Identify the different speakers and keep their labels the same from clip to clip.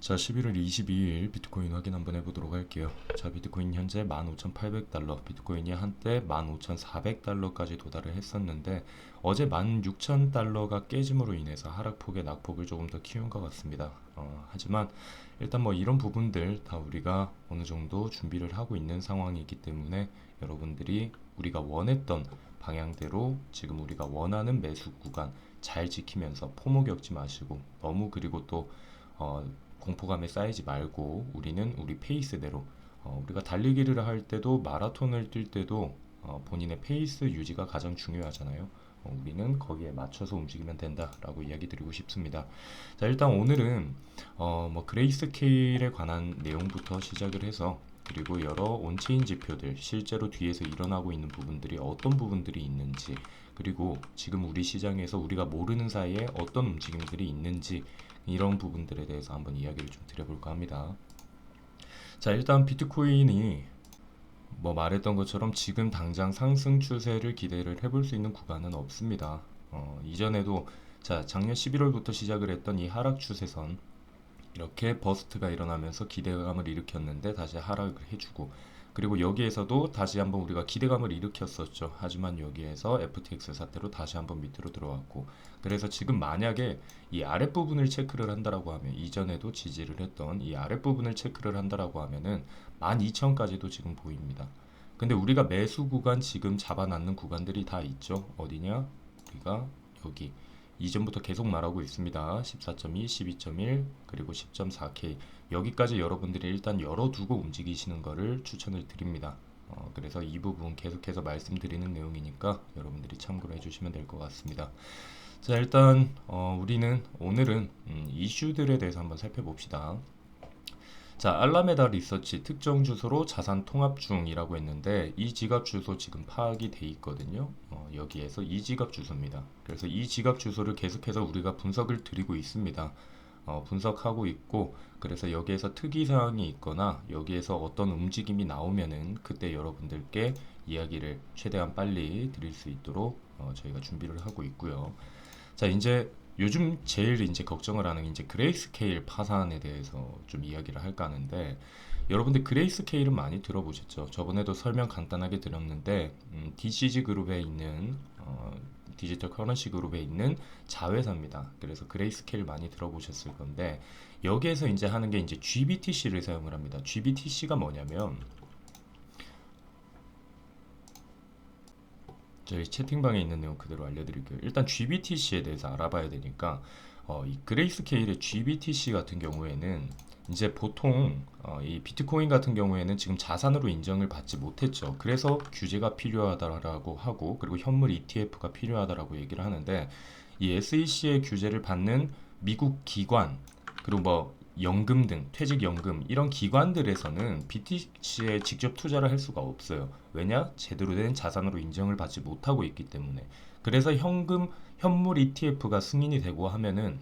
Speaker 1: 자, 11월 22일 비트코인 확인 한번 해보도록 할게요. 자, 비트코인 현재 15,800달러, 비트코인이 한때 15,400달러까지 도달을 했었는데 어제 16,000달러가 깨짐으로 인해서 하락폭의 낙폭을 조금 더 키운 것 같습니다. 어, 하지만 일단 뭐 이런 부분들 다 우리가 어느 정도 준비를 하고 있는 상황이기 때문에 여러분들이 우리가 원했던 방향대로 지금 우리가 원하는 매수 구간 잘 지키면서 포모 겪지 마시고 너무 그리고 또 어, 공포감에 쌓이지 말고 우리는 우리 페이스대로 어, 우리가 달리기를 할 때도 마라톤을 뛸 때도 어, 본인의 페이스 유지가 가장 중요하잖아요. 어, 우리는 거기에 맞춰서 움직이면 된다라고 이야기 드리고 싶습니다. 자, 일단 오늘은 어, 뭐 그레이스 케일에 관한 내용부터 시작을 해서 그리고 여러 온체인 지표들 실제로 뒤에서 일어나고 있는 부분들이 어떤 부분들이 있는지 그리고 지금 우리 시장에서 우리가 모르는 사이에 어떤 움직임들이 있는지 이런 부분들에 대해서 한번 이야기를 좀 드려볼까 합니다. 자, 일단 비트코인이 뭐 말했던 것처럼 지금 당장 상승 추세를 기대를 해볼 수 있는 구간은 없습니다. 어, 이전에도 자, 작년 11월부터 시작을 했던 이 하락 추세선 이렇게 버스트가 일어나면서 기대감을 일으켰는데 다시 하락을 해주고 그리고 여기에서도 다시 한번 우리가 기대감을 일으켰었죠. 하지만 여기에서 FTX 사태로 다시 한번 밑으로 들어왔고 그래서 지금 만약에 이 아랫부분을 체크를 한다라고 하면 이전에도 지지를 했던 이 아랫부분을 체크를 한다라고 하면은 12,000까지도 지금 보입니다. 근데 우리가 매수 구간 지금 잡아놨는 구간들이 다 있죠. 어디냐? 우리가 여기 이전부터 계속 말하고 있습니다. 14.2, 12.1 그리고 10.4K 여기까지 여러분들이 일단 열어두고 움직이시는 것을 추천을 드립니다. 어, 그래서 이 부분 계속해서 말씀드리는 내용이니까 여러분들이 참고를 해주시면 될 것 같습니다. 자 일단 어, 우리는 오늘은 음, 이슈들에 대해서 한번 살펴봅시다. 자, 알라메다 리서치 특정 주소로 자산 통합 중이라고 했는데 이 지갑 주소 지금 파악이 돼 있거든요. 어, 여기에서 이 지갑 주소입니다. 그래서 이 지갑 주소를 계속해서 우리가 분석을 드리고 있습니다. 어, 분석하고 있고 그래서 여기에서 특이 사항이 있거나 여기에서 어떤 움직임이 나오면은 그때 여러분들께 이야기를 최대한 빨리 드릴 수 있도록 어, 저희가 준비를 하고 있고요. 자, 이제 요즘 제일 이제 걱정을 하는 게 이제 그레이스케일 파산에 대해서 좀 이야기를 할까 하는데 여러분들 그레이스케일은 많이 들어보셨죠? 저번에도 설명 간단하게 드렸는데 음, DCG 그룹에 있는 어, 디지털 커런시 그룹에 있는 자회사입니다. 그래서 그레이스케일 많이 들어보셨을 건데 여기에서 이제 하는 게 이제 GBTC를 사용을 합니다. GBTC가 뭐냐면 저희 채팅방에 있는 내용 그대로 알려드릴게요. 일단 GBTC에 대해서 알아봐야 되니까 어, 이 그레이스케일의 GBTC 같은 경우에는 이제 보통 어, 이 비트코인 같은 경우에는 지금 자산으로 인정을 받지 못했죠. 그래서 규제가 필요하다라고 하고 그리고 현물 ETF가 필요하다라고 얘기를 하는데 이 SEC의 규제를 받는 미국 기관 그리고 뭐 연금 등 퇴직연금 이런 기관들에서는 BTC에 직접 투자를 할 수가 없어요. 왜냐? 제대로 된 자산으로 인정을 받지 못하고 있기 때문에. 그래서 현금 현물 ETF가 승인이 되고 하면은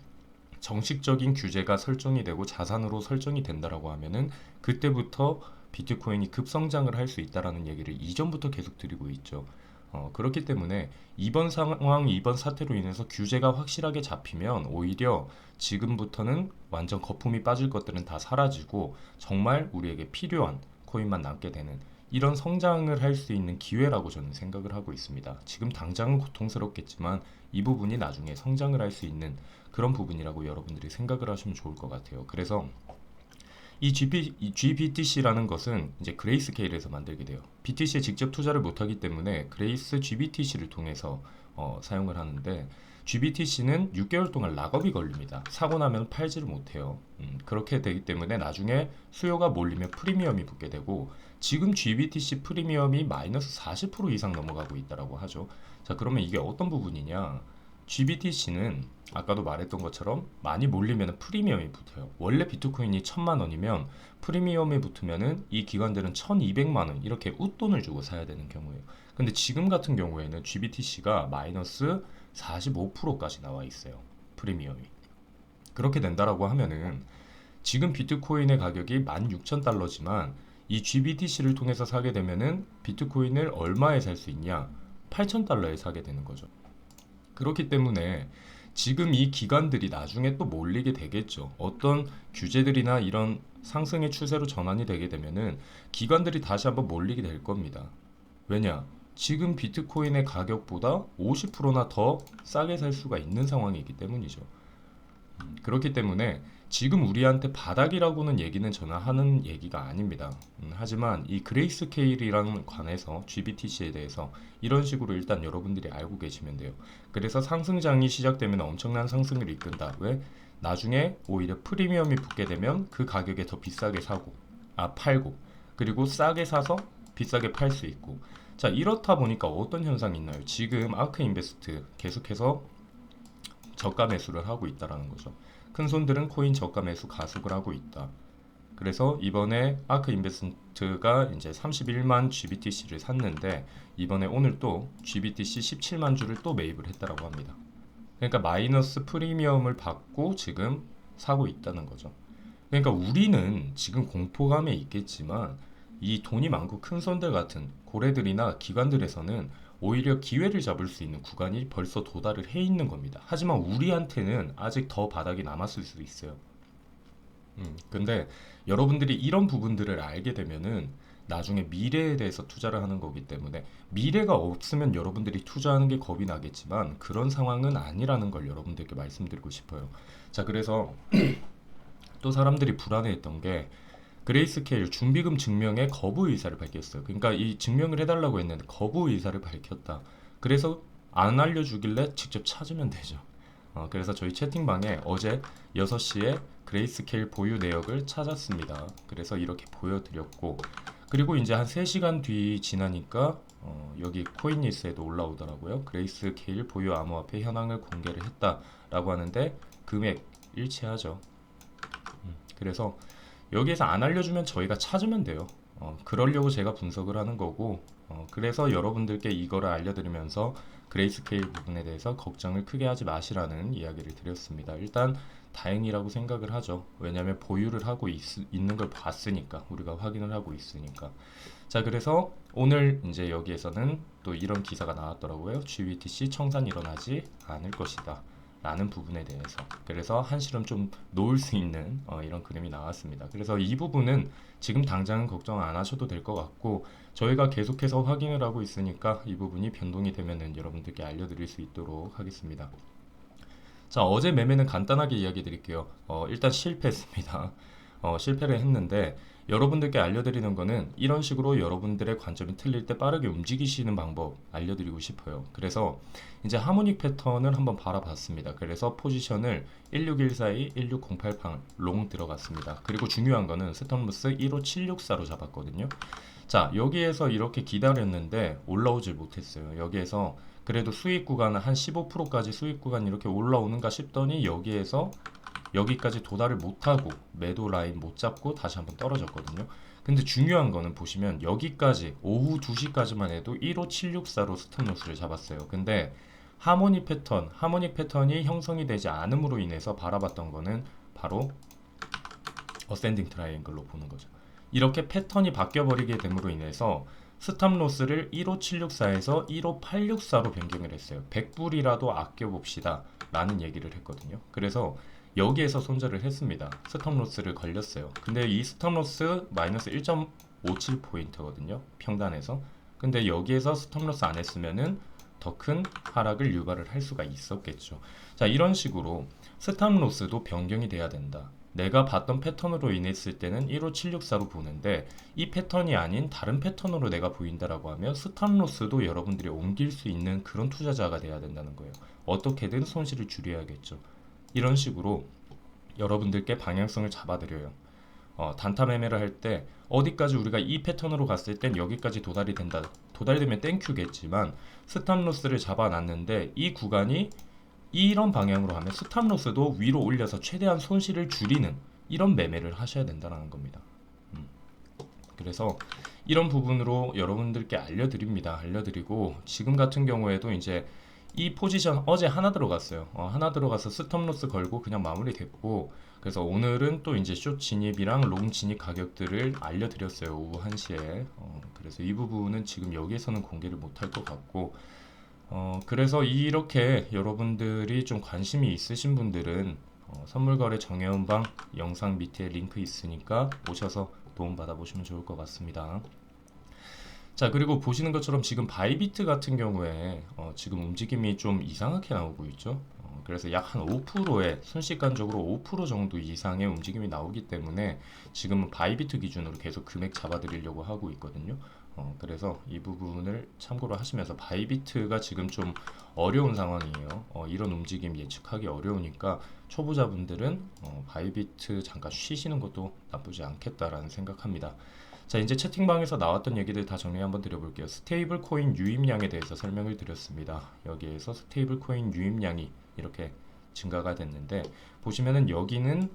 Speaker 1: 정식적인 규제가 설정이 되고 자산으로 설정이 된다라고 하면은 그때부터 비트코인이 급성장을 할 수 있다라는 얘기를 이전부터 계속 드리고 있죠. 어, 그렇기 때문에 이번 상황, 이번 사태로 인해서 규제가 확실하게 잡히면 오히려 지금부터는 완전 거품이 빠질 것들은 다 사라지고 정말 우리에게 필요한 코인만 남게 되는 이런 성장을 할 수 있는 기회라고 저는 생각을 하고 있습니다. 지금 당장은 고통스럽겠지만 이 부분이 나중에 성장을 할 수 있는 그런 부분이라고 여러분들이 생각을 하시면 좋을 것 같아요. 그래서 이 GP, 이 GBTC라는 것은 이제 그레이스 케일에서 만들게 돼요. BTC에 직접 투자를 못하기 때문에 그레이스 GBTC를 통해서 어, 사용을 하는데 GBTC는 6개월 동안 락업이 걸립니다. 사고 나면 팔지를 못해요. 음, 그렇게 되기 때문에 나중에 수요가 몰리면 프리미엄이 붙게 되고 지금 GBTC 프리미엄이 마이너스 40% 이상 넘어가고 있다라고 하죠. 자 그러면 이게 어떤 부분이냐? GBTC는 아까도 말했던 것처럼 많이 몰리면 프리미엄이 붙어요. 원래 비트코인이 천만 원이면 프리미엄이 붙으면은 이 기관들은 1200만 원 이렇게 웃돈을 주고 사야 되는 경우예요. 근데 지금 같은 경우에는 GBTC가 마이너스 45%까지 나와 있어요. 프리미엄이. 그렇게 된다라고 하면은 지금 비트코인의 가격이 16,000달러지만 이 GBTC를 통해서 사게 되면은 비트코인을 얼마에 살 수 있냐? 8,000달러에 사게 되는 거죠. 그렇기 때문에 지금 이 기관들이 나중에 또 몰리게 되겠죠. 어떤 규제들이나 이런 상승의 추세로 전환이 되게 되면은 기관들이 다시 한번 몰리게 될 겁니다. 왜냐? 지금 비트코인의 가격보다 50%나 더 싸게 살 수가 있는 상황이기 때문이죠. 음, 그렇기 때문에 지금 우리한테 바닥이라고는 얘기는 저는 하는 얘기가 아닙니다. 음, 하지만 이 그레이스 케일이랑 관해서 GBTC에 대해서 이런 식으로 일단 여러분들이 알고 계시면 돼요. 그래서 상승장이 시작되면 엄청난 상승을 이끈다. 왜? 나중에 오히려 프리미엄이 붙게 되면 그 가격에 더 비싸게 사고, 아, 팔고, 그리고 싸게 사서 비싸게 팔 수 있고. 자, 이렇다 보니까 어떤 현상이 있나요? 지금 아크 인베스트 계속해서 저가 매수를 하고 있다라는 거죠. 큰 손들은 코인 저가 매수 가속을 하고 있다. 그래서 이번에 아크 인베스트가 이제 31만 GBTC를 샀는데 이번에 오늘 또 GBTC 17만 주를 또 매입을 했다라고 합니다. 그러니까 마이너스 프리미엄을 받고 지금 사고 있다는 거죠. 그러니까 우리는 지금 공포감에 있겠지만 이 돈이 많고 큰 손들 같은 고래들이나 기관들에서는 오히려 기회를 잡을 수 있는 구간이 벌써 도달을 해 있는 겁니다. 하지만 우리한테는 아직 더 바닥이 남았을 수도 있어요. 음, 근데 여러분들이 이런 부분들을 알게 되면은 나중에 미래에 대해서 투자를 하는 거기 때문에 미래가 없으면 여러분들이 투자하는 게 겁이 나겠지만 그런 상황은 아니라는 걸 여러분들께 말씀드리고 싶어요. 자, 그래서 또 사람들이 불안해했던 게 그레이스케일 준비금 증명의 거부 의사를 밝혔어요. 그러니까 이 증명을 해달라고 했는데 거부 의사를 밝혔다. 그래서 안 알려주길래 직접 찾으면 되죠. 어, 그래서 저희 채팅방에 어제 6시에 그레이스케일 보유 내역을 찾았습니다. 그래서 이렇게 보여드렸고 그리고 이제 한 3시간 뒤 지나니까 어, 여기 코인니스에도 올라오더라고요. 그레이스케일 보유 암호화폐 현황을 공개를 했다라고 하는데 금액 일치하죠. 음, 그래서 여기에서 안 알려주면 저희가 찾으면 돼요. 어, 그러려고 제가 분석을 하는 거고, 어, 그래서 여러분들께 이거를 알려드리면서 그레이스케일 부분에 대해서 걱정을 크게 하지 마시라는 이야기를 드렸습니다. 일단 다행이라고 생각을 하죠. 왜냐하면 보유를 하고 있, 있는 걸 봤으니까 우리가 확인을 하고 있으니까. 자, 그래서 오늘 이제 여기에서는 또 이런 기사가 나왔더라고요. GBTC 청산 일어나지 않을 것이다. 라는 부분에 대해서 그래서 한시름 좀 놓을 수 있는 어, 이런 그림이 나왔습니다. 그래서 이 부분은 지금 당장은 걱정 안 하셔도 될 것 같고 저희가 계속해서 확인을 하고 있으니까 이 부분이 변동이 되면은 여러분들께 알려드릴 수 있도록 하겠습니다. 자 어제 매매는 간단하게 이야기 드릴게요. 어, 일단 실패했습니다. 어, 실패를 했는데 여러분들께 알려드리는 거는 이런 식으로 여러분들의 관점이 틀릴 때 빠르게 움직이시는 방법 알려드리고 싶어요. 그래서 이제 하모닉 패턴을 한번 바라봤습니다. 그래서 포지션을 16142, 16088롱 들어갔습니다. 그리고 중요한 거는 스톱로스 15764로 잡았거든요. 자, 여기에서 이렇게 기다렸는데 올라오질 못했어요. 여기에서 그래도 수익 구간은 한 15%까지 수익 구간 이렇게 올라오는가 싶더니 여기에서 여기까지 도달을 못하고 매도 라인 못 잡고 다시 한번 떨어졌거든요. 근데 중요한 거는 보시면 여기까지 오후 2시까지만 해도 15764로 스톱로스를 잡았어요. 근데 하모니 패턴, 하모닉 패턴이 형성이 되지 않음으로 인해서 바라봤던 거는 바로 어센딩 트라이앵글로 보는 거죠. 이렇게 패턴이 바뀌어 버리게 됨으로 인해서 스탑로스를 15764에서 15864로 변경을 했어요. 100불이라도 아껴 봅시다. 라는 얘기를 했거든요. 그래서 여기에서 손절을 했습니다. 스톱로스를 걸렸어요. 근데 이 스톱로스 마이너스 1.57포인트거든요. 평단에서. 근데 여기에서 스톱로스 안 했으면은 더 큰 하락을 유발을 할 수가 있었겠죠. 자, 이런 식으로 스탑로스도 변경이 돼야 된다. 내가 봤던 패턴으로 인했을 때는 15764로 보는데 이 패턴이 아닌 다른 패턴으로 내가 보인다라고 하면 스탑로스도 여러분들이 옮길 수 있는 그런 투자자가 돼야 된다는 거예요. 어떻게든 손실을 줄여야겠죠. 이런 식으로 여러분들께 방향성을 잡아드려요. 어, 단타 매매를 할 때 어디까지 우리가 이 패턴으로 갔을 땐 여기까지 도달이 된다. 도달되면 땡큐겠지만 스탑로스를 잡아놨는데 이 구간이 이런 방향으로 하면 스탑로스도 위로 올려서 최대한 손실을 줄이는 이런 매매를 하셔야 된다는 겁니다. 음. 그래서 이런 부분으로 여러분들께 알려드립니다. 알려드리고 지금 같은 경우에도 이제 이 포지션 어제 하나 들어갔어요. 어, 하나 들어가서 스톱로스 걸고 그냥 마무리됐고 그래서 오늘은 또 이제 숏 진입이랑 롱 진입 가격들을 알려드렸어요. 오후 1시에. 어, 그래서 이 부분은 지금 여기에서는 공개를 못할 것 같고 어, 그래서 이렇게 여러분들이 좀 관심이 있으신 분들은 어, 선물거래 정혜원방 영상 밑에 링크 있으니까 오셔서 도움 받아 보시면 좋을 것 같습니다. 자 그리고 보시는 것처럼 지금 바이비트 같은 경우에 어, 지금 움직임이 좀 이상하게 나오고 있죠. 어, 그래서 약 한 5%의 순식간적으로 5% 정도 이상의 움직임이 나오기 때문에 지금은 바이비트 기준으로 계속 금액 잡아드리려고 하고 있거든요. 어, 그래서 이 부분을 참고로 하시면서 바이비트가 지금 좀 어려운 상황이에요. 어, 이런 움직임 예측하기 어려우니까 초보자분들은 어, 바이비트 잠깐 쉬시는 것도 나쁘지 않겠다라는 생각합니다. 자 이제 채팅방에서 나왔던 얘기들 다 정리 한번 드려볼게요. 스테이블 코인 유입량에 대해서 설명을 드렸습니다. 여기에서 스테이블 코인 유입량이 이렇게 증가가 됐는데 보시면은 여기는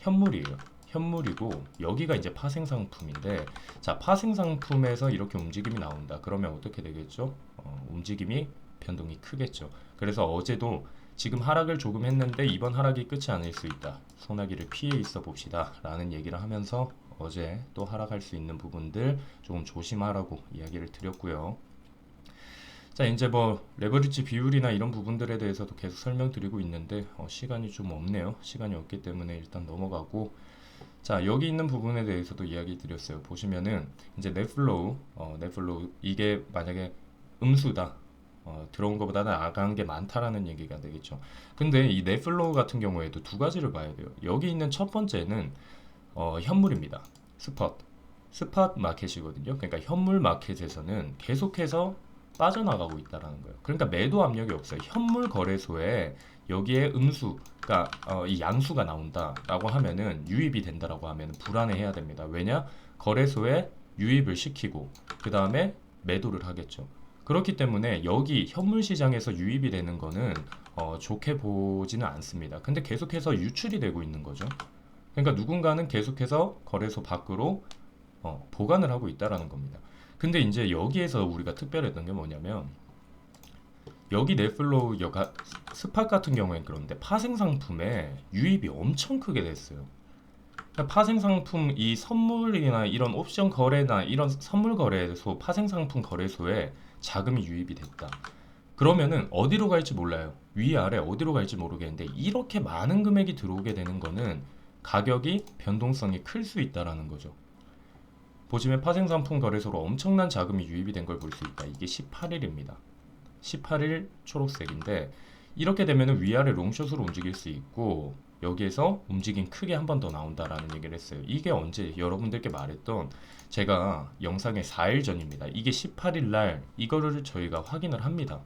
Speaker 1: 현물이에요. 현물이고 여기가 이제 파생 상품인데 자 파생 상품에서 이렇게 움직임이 나온다. 그러면 어떻게 되겠죠? 어, 움직임이 변동이 크겠죠. 그래서 어제도 지금 하락을 조금 했는데 이번 하락이 끝이 아닐 수 있다. 소나기를 피해 있어 봅시다. 라는 얘기를 하면서 어제 또 하락할 수 있는 부분들 조금 조심하라고 이야기를 드렸고요. 자 이제 뭐 레버리지 비율이나 이런 부분들에 대해서도 계속 설명드리고 있는데 어, 시간이 좀 없네요. 시간이 없기 때문에 일단 넘어가고 자 여기 있는 부분에 대해서도 이야기 드렸어요. 보시면은 이제 넷플로우 어, 넷플로우 이게 만약에 음수다 어, 들어온 것보다는 나간 게 많다라는 얘기가 되겠죠. 근데 이 넷플로우 같은 경우에도 두 가지를 봐야 돼요. 여기 있는 첫 번째는 어, 현물입니다. 스팟. 스팟 마켓이거든요. 그러니까 현물 마켓에서는 계속해서 빠져나가고 있다라는 거예요. 그러니까 매도 압력이 없어요. 현물 거래소에 여기에 음수, 그러니까 어, 이 양수가 나온다라고 하면은 유입이 된다라고 하면 불안해해야 됩니다. 왜냐? 거래소에 유입을 시키고 그 다음에 매도를 하겠죠. 그렇기 때문에 여기 현물 시장에서 유입이 되는 거는 어, 좋게 보지는 않습니다. 근데 계속해서 유출이 되고 있는 거죠. 그러니까 누군가는 계속해서 거래소 밖으로 어, 보관을 하고 있다라는 겁니다. 근데 이제 여기에서 우리가 특별했던 게 뭐냐면 여기 넷플로우 여가 스팟 같은 경우엔 그런데 파생 상품에 유입이 엄청 크게 됐어요. 그러니까 파생 상품 이 선물이나 이런 옵션 거래나 이런 선물 거래소 파생 상품 거래소에 자금이 유입이 됐다. 그러면은 어디로 갈지 몰라요. 위 아래 어디로 갈지 모르겠는데 이렇게 많은 금액이 들어오게 되는 거는 가격이 변동성이 클 수 있다라는 거죠. 보시면 파생상품 거래소로 엄청난 자금이 유입이 된 걸 볼 수 있다. 이게 18일입니다. 18일 초록색인데 이렇게 되면 위아래 롱숏으로 움직일 수 있고 여기에서 움직임 크게 한 번 더 나온다라는 얘기를 했어요. 이게 언제 여러분들께 말했던 제가 영상의 4일 전입니다. 이게 18일 날 이거를 저희가 확인을 합니다.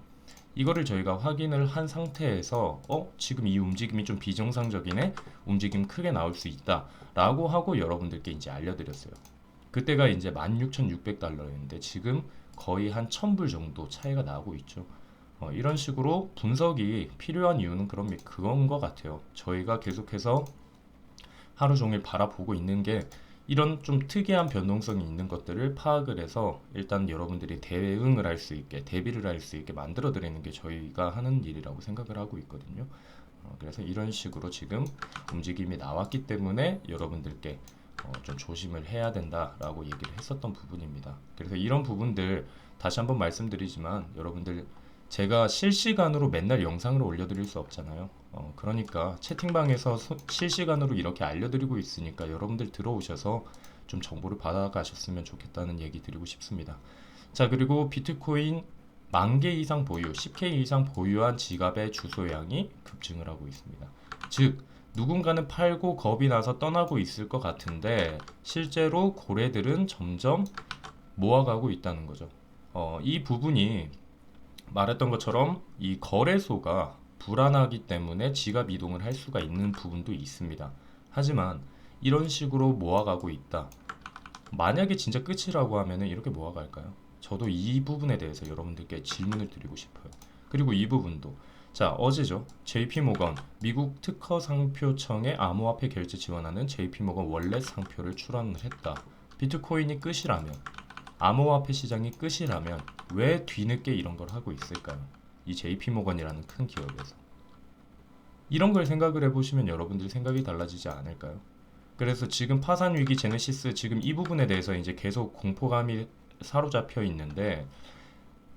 Speaker 1: 이거를 저희가 확인을 한 상태에서 어 지금 이 움직임이 좀 비정상적이네? 움직임 크게 나올 수 있다. 라고 하고 여러분들께 이제 알려드렸어요. 그때가 이제 16,600달러였는데 지금 거의 한 1000불 정도 차이가 나고 있죠. 어, 이런 식으로 분석이 필요한 이유는 그런 그건 것 같아요. 저희가 계속해서 하루 종일 바라보고 있는 게 이런 좀 특이한 변동성이 있는 것들을 파악을 해서 일단 여러분들이 대응을 할 수 있게 대비를 할 수 있게 만들어 드리는 게 저희가 하는 일이라고 생각을 하고 있거든요. 어, 그래서 이런 식으로 지금 움직임이 나왔기 때문에 여러분들께 어, 좀 조심을 해야 된다라고 얘기를 했었던 부분입니다. 그래서 이런 부분들 다시 한번 말씀드리지만 여러분들 제가 실시간으로 맨날 영상을 올려드릴 수 없잖아요. 어, 그러니까 채팅방에서 소, 실시간으로 이렇게 알려드리고 있으니까 여러분들 들어오셔서 좀 정보를 받아가셨으면 좋겠다는 얘기 드리고 싶습니다. 자 그리고 비트코인 만 개 이상 보유, 10K 이상 보유한 지갑의 주소량이 급증을 하고 있습니다. 즉 누군가는 팔고 겁이 나서 떠나고 있을 것 같은데 실제로 고래들은 점점 모아가고 있다는 거죠. 어, 이 부분이 말했던 것처럼 이 거래소가 불안하기 때문에 지갑 이동을 할 수가 있는 부분도 있습니다. 하지만 이런 식으로 모아가고 있다. 만약에 진짜 끝이라고 하면 이렇게 모아갈까요? 저도 이 부분에 대해서 여러분들께 질문을 드리고 싶어요. 그리고 이 부분도 자 어제죠 JP모건 미국 특허 상표청의 암호화폐 결제 지원하는 JP모건 월렛 상표를 출원을 했다. 비트코인이 끝이라면 암호화폐 시장이 끝이라면 왜 뒤늦게 이런 걸 하고 있을까요? 이 JP모건이라는 큰 기업에서 이런 걸 생각을 해보시면 여러분들 생각이 달라지지 않을까요? 그래서 지금 파산 위기 제네시스 지금 이 부분에 대해서 이제 계속 공포감이 사로잡혀 있는데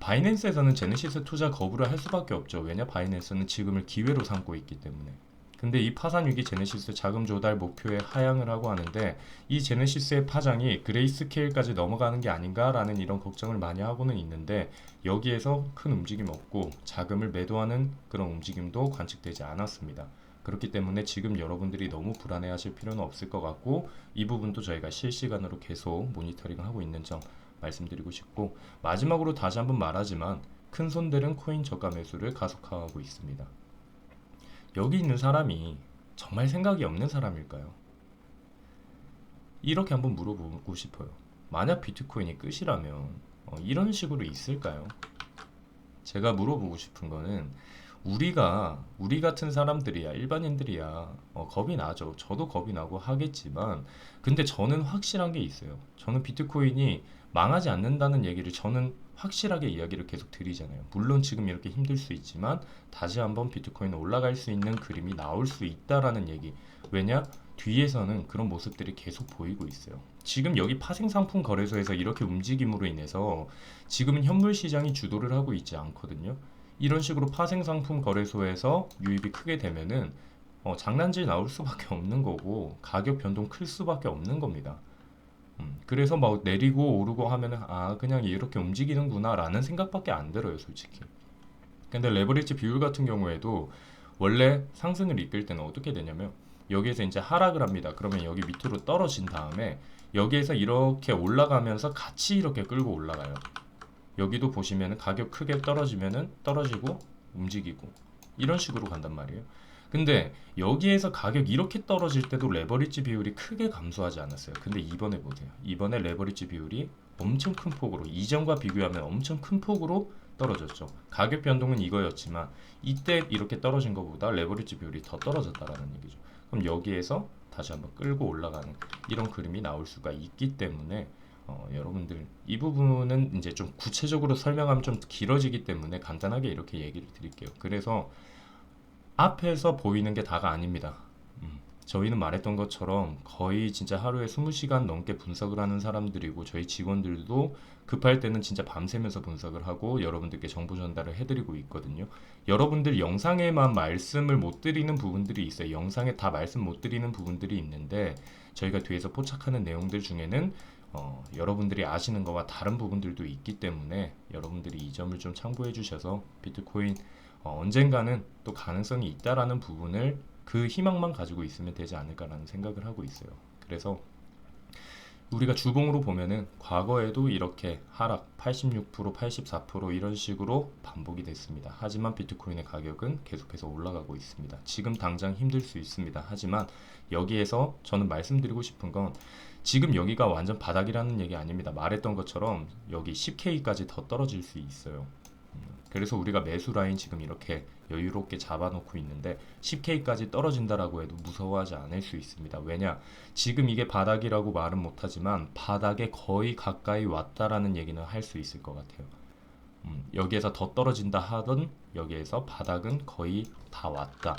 Speaker 1: 바이낸스에서는 제네시스 투자 거부를 할 수밖에 없죠. 왜냐 바이낸스는 지금을 기회로 삼고 있기 때문에. 근데 이 파산 위기 제네시스 자금 조달 목표에 하향을 하고 하는데 이 제네시스의 파장이 그레이스케일까지 넘어가는 게 아닌가라는 이런 걱정을 많이 하고는 있는데 여기에서 큰 움직임 없고 자금을 매도하는 그런 움직임도 관측되지 않았습니다. 그렇기 때문에 지금 여러분들이 너무 불안해하실 필요는 없을 것 같고 이 부분도 저희가 실시간으로 계속 모니터링을 하고 있는 점 말씀드리고 싶고 마지막으로 다시 한번 말하지만 큰 손들은 코인 저가 매수를 가속화하고 있습니다. 여기 있는 사람이 정말 생각이 없는 사람일까요? 이렇게 한번 물어보고 싶어요. 만약 비트코인이 끝이라면 어, 이런 식으로 있을까요? 제가 물어보고 싶은 거는 우리가 우리 같은 사람들이야 일반인들이야 어, 겁이 나죠. 저도 겁이 나고 하겠지만 근데 저는 확실한 게 있어요. 저는 비트코인이 망하지 않는다는 얘기를 저는 확실하게 이야기를 계속 드리잖아요. 물론 지금 이렇게 힘들 수 있지만 다시 한번 비트코인은 올라갈 수 있는 그림이 나올 수 있다라는 얘기. 왜냐? 뒤에서는 그런 모습들이 계속 보이고 있어요. 지금 여기 파생상품 거래소에서 이렇게 움직임으로 인해서 지금은 현물 시장이 주도를 하고 있지 않거든요. 이런 식으로 파생상품 거래소에서 유입이 크게 되면은 어, 장난질 나올 수밖에 없는 거고 가격 변동 클 수밖에 없는 겁니다. 음, 그래서 막 내리고 오르고 하면은 아 그냥 이렇게 움직이는구나라는 생각밖에 안 들어요 솔직히. 근데 레버리지 비율 같은 경우에도 원래 상승을 이끌 때는 어떻게 되냐면 여기에서 이제 하락을 합니다. 그러면 여기 밑으로 떨어진 다음에 여기에서 이렇게 올라가면서 같이 이렇게 끌고 올라가요 여기도 보시면은 가격 크게 떨어지면은 떨어지고 움직이고 이런 식으로 간단 말이에요 근데 여기에서 가격 이렇게 떨어질 때도 레버리지 비율이 크게 감소하지 않았어요. 근데 이번에 보세요. 이번에 레버리지 비율이 엄청 큰 폭으로 이전과 비교하면 엄청 큰 폭으로 떨어졌죠. 가격 변동은 이거였지만 이때 이렇게 떨어진 것보다 레버리지 비율이 더 떨어졌다라는 얘기죠. 그럼 여기에서 다시 한번 끌고 올라가는 이런 그림이 나올 수가 있기 때문에 어, 여러분들 이 부분은 이제 좀 구체적으로 설명하면 좀 길어지기 때문에 간단하게 이렇게 얘기를 드릴게요. 그래서 앞에서 보이는 게 다가 아닙니다. 음, 저희는 말했던 것처럼 거의 진짜 하루에 20시간 넘게 분석을 하는 사람들이고 저희 직원들도 급할 때는 진짜 밤새면서 분석을 하고 여러분들께 정보 전달을 해드리고 있거든요. 여러분들 영상에만 말씀을 못 드리는 부분들이 있어요. 영상에 다 말씀 못 드리는 부분들이 있는데 저희가 뒤에서 포착하는 내용들 중에는 어, 여러분들이 아시는 거와 다른 부분들도 있기 때문에 여러분들이 이 점을 좀 참고해 주셔서 비트코인 어, 언젠가는 또 가능성이 있다라는 부분을 그 희망만 가지고 있으면 되지 않을까라는 생각을 하고 있어요. 그래서 우리가 주봉으로 보면은 과거에도 이렇게 하락 86%, 84% 이런 식으로 반복이 됐습니다. 하지만 비트코인의 가격은 계속해서 올라가고 있습니다. 지금 당장 힘들 수 있습니다. 하지만 여기에서 저는 말씀드리고 싶은 건 지금 여기가 완전 바닥이라는 얘기 아닙니다. 말했던 것처럼 여기 10K까지 더 떨어질 수 있어요. 그래서 우리가 매수 라인 지금 이렇게 여유롭게 잡아놓고 있는데 10K까지 떨어진다라고 해도 무서워하지 않을 수 있습니다. 왜냐? 지금 이게 바닥이라고 말은 못하지만 바닥에 거의 가까이 왔다라는 얘기는 할 수 있을 것 같아요. 음, 여기에서 더 떨어진다 하던 여기에서 바닥은 거의 다 왔다.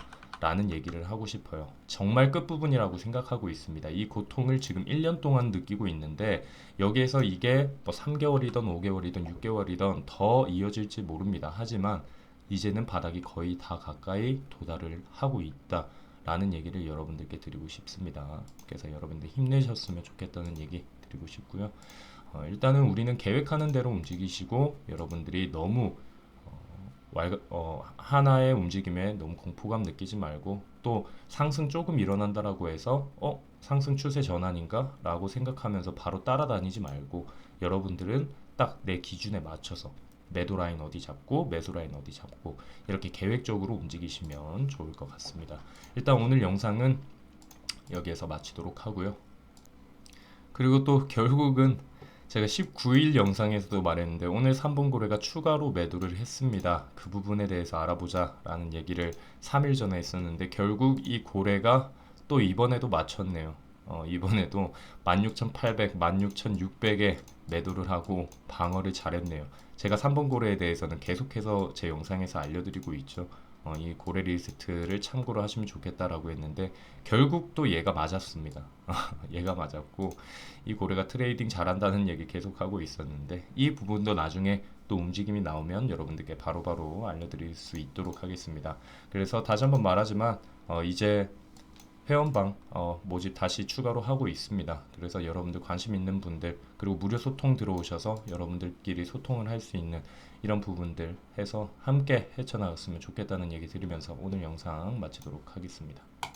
Speaker 1: 라는 얘기를 하고 싶어요. 정말 끝부분이라고 생각하고 있습니다. 이 고통을 지금 1년 동안 느끼고 있는데 여기에서 이게 뭐 3개월이든 5개월이든 6개월이든 더 이어질지 모릅니다. 하지만 이제는 바닥이 거의 다 가까이 도달을 하고 있다. 라는 얘기를 여러분들께 드리고 싶습니다. 그래서 여러분들 힘내셨으면 좋겠다는 얘기 드리고 싶고요. 어, 일단은 우리는 계획하는 대로 움직이시고 여러분들이 너무 어, 하나의 움직임에 너무 공포감 느끼지 말고 또 상승 조금 일어난다라고 해서 어 상승 추세 전환인가 라고 생각하면서 바로 따라다니지 말고 여러분들은 딱 내 기준에 맞춰서 매도 라인 어디 잡고 매수 라인 어디 잡고 이렇게 계획적으로 움직이시면 좋을 것 같습니다. 일단 오늘 영상은 여기에서 마치도록 하고요. 그리고 또 결국은 제가 19일 영상에서도 말했는데 오늘 3번 고래가 추가로 매도를 했습니다. 그 부분에 대해서 알아보자 라는 얘기를 3일 전에 했었는데 결국 이 고래가 또 이번에도 맞췄네요. 어, 이번에도 16,800, 16,600에 매도를 하고 방어를 잘했네요. 제가 3번 고래에 대해서는 계속해서 제 영상에서 알려드리고 있죠. 어, 이 고래 리스트를 참고로 하시면 좋겠다라고 했는데 결국 또 얘가 맞았습니다. 얘가 맞았고 이 고래가 트레이딩 잘한다는 얘기 계속 하고 있었는데 이 부분도 나중에 또 움직임이 나오면 여러분들께 바로바로 알려드릴 수 있도록 하겠습니다. 그래서 다시 한번 말하지만 어, 이제 회원방 어, 모집 다시 추가로 하고 있습니다. 그래서 여러분들 관심 있는 분들 그리고 무료 소통 들어오셔서 여러분들끼리 소통을 할 수 있는 이런 부분들 해서 함께 헤쳐나갔으면 좋겠다는 얘기 드리면서 오늘 영상 마치도록 하겠습니다.